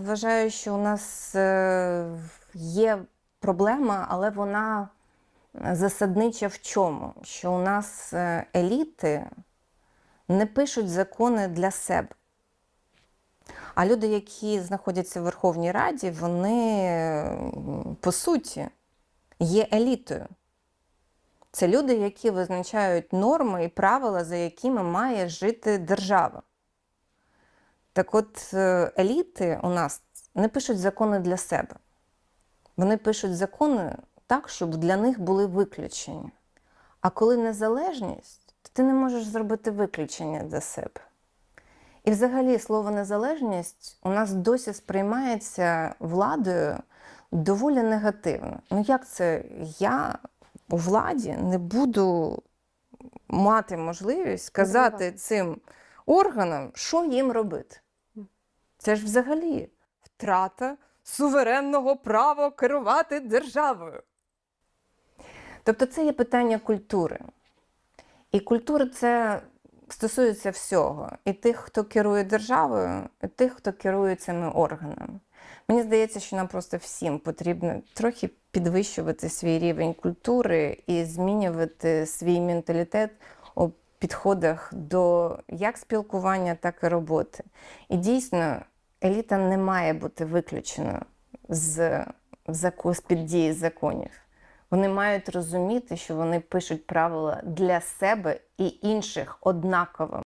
Вважаю, що у нас е, є проблема, але вона засаднича в чому? Що у нас е, еліти не пишуть закони для себе. А люди, які знаходяться в Верховній Раді, вони по суті є елітою. Це люди, які визначають норми і правила, за якими має жити держава. Так от, е, еліти у нас не пишуть закони для себе. Вони пишуть закони так, щоб для них були виключення. А коли незалежність, то ти не можеш зробити виключення для себе. І взагалі слово незалежність у нас досі сприймається владою доволі негативно. Ну як це я у владі не буду мати можливість сказати цим органам, що їм робити? Це ж взагалі втрата суверенного права керувати державою. Тобто це є питання культури. І культура це стосується всього. І тих, хто керує державою, і тих, хто керує цими органами. Мені здається, що нам просто всім потрібно трохи підвищувати свій рівень культури і змінювати свій менталітет підходах до як спілкування, так і роботи. І дійсно, еліта не має бути виключена з, з-під дії законів. Вони мають розуміти, що вони пишуть правила для себе і інших однаково.